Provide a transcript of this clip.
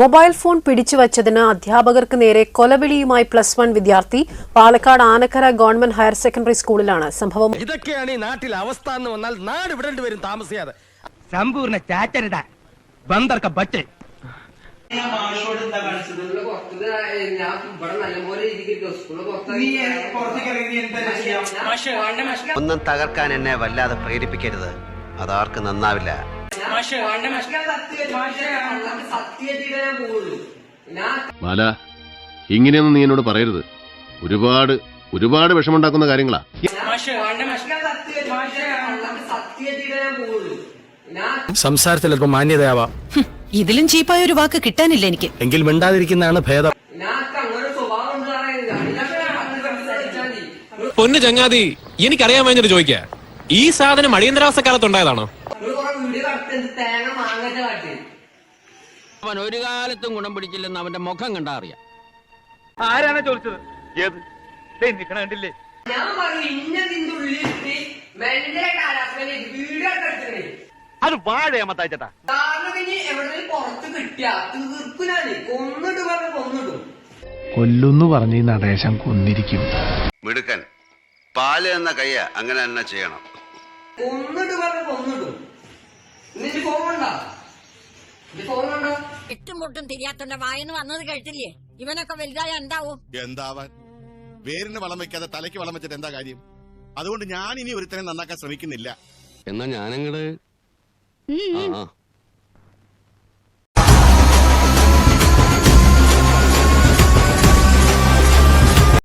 Mobile phone പിടിച്ചുവച്ചതിന് അധ്യാപകർക്ക് നേരെ കൊലവിളിയുമായി plus one വിദ്യാർത്ഥി Palakkad Anakkara government higher secondary സ്കൂളിലാണ് സംഭവം. ഇതൊക്കെയാണ് ഈ നാട്ടിലെ അവസ്ഥ എന്ന് വന്നാൽ നാട് വിടേണ്ടി വരും താമസിയാതെ. സമ്പൂർണ ചാറ്റരുത ബന്ദർക്ക ബറ്റ് ഒന്നും തകർക്കാൻ എന്നെ വല്ലാതെ പ്രേരിപ്പിക്കരുത്. അതാർക്ക് നന്നാവില്ല. ബാല ഇങ്ങനെയൊന്നും നീ എന്നോട് പറയരുത്. ഒരുപാട് ഒരുപാട് വിഷമുണ്ടാക്കുന്ന കാര്യങ്ങളാ. സംസാരത്തിൽ അല്പം മാന്യതയാവാം. ഇതിലും ചീപ്പായ ഒരു വാക്ക് കിട്ടാനില്ല എനിക്ക്. എങ്കിൽ മിണ്ടാതിരിക്കുന്നതാണ് ഭേദം. പൊന്നു ചങ്ങാതി എനിക്കറിയാൻ വേണ്ടിട്ട് ചോദിക്ക. ഈ സാധനം അടിയന്തരാവസ്ഥ കാലത്തുണ്ടായതാണോ കുറെ വീഡിയോ തേങ്ങ കാട്ടി. അവൻ ഒരു കാലത്തും ഗുണം പിടിച്ചില്ലെന്ന് അവന്റെ മുഖം കണ്ടാ അറിയാം. ആരാണ് ചോദിച്ചത്? ഏത്? നിക്കണ കണ്ടില്ലേ? ഞാൻ പറഞ്ഞു ഇന്നതിന്റെ ഉള്ളിലിട്ട് വീഡിയോ അത് വാഴയമ്മത്താച്ചേട്ടാ കാരണം ഇനി എവിടെയും പുറത്ത് കിട്ടിയ തീർക്കുനാണ് കൊന്നിട്ട് പറഞ്ഞ് കൊന്നിടും. കൊല്ലുന്നു പറഞ്ഞ് ഈ നടേശം കൊന്നിരിക്കും. മിടുക്കൻ പാൽ എന്ന കയ്യ അങ്ങനെ തന്നെ ചെയ്യണം. കൊന്നിട്ട് പറഞ്ഞ് കൊന്നിടും. നിന്റെ ഫോൺ ഉണ്ടോ നിന്റെ ഫോൺ ഉണ്ടോ എട്ടും പൊട്ടും തിരിയാത്തോണ്ട വായന്ന് വന്നത് കേട്ടില്ലേ? ഇവനൊക്കെ വലുതായ എന്താവും? എന്താവാൻ? വേരിന് വളം വെക്കാതെ തലയ്ക്ക് വളം വെച്ചിട്ട് എന്താ കാര്യം? അതുകൊണ്ട് ഞാൻ ഇനി ഒരുത്തനെ നന്നാക്കാൻ ശ്രമിക്കുന്നില്ല. എന്നാ ഞാനങ്ങട് ആ.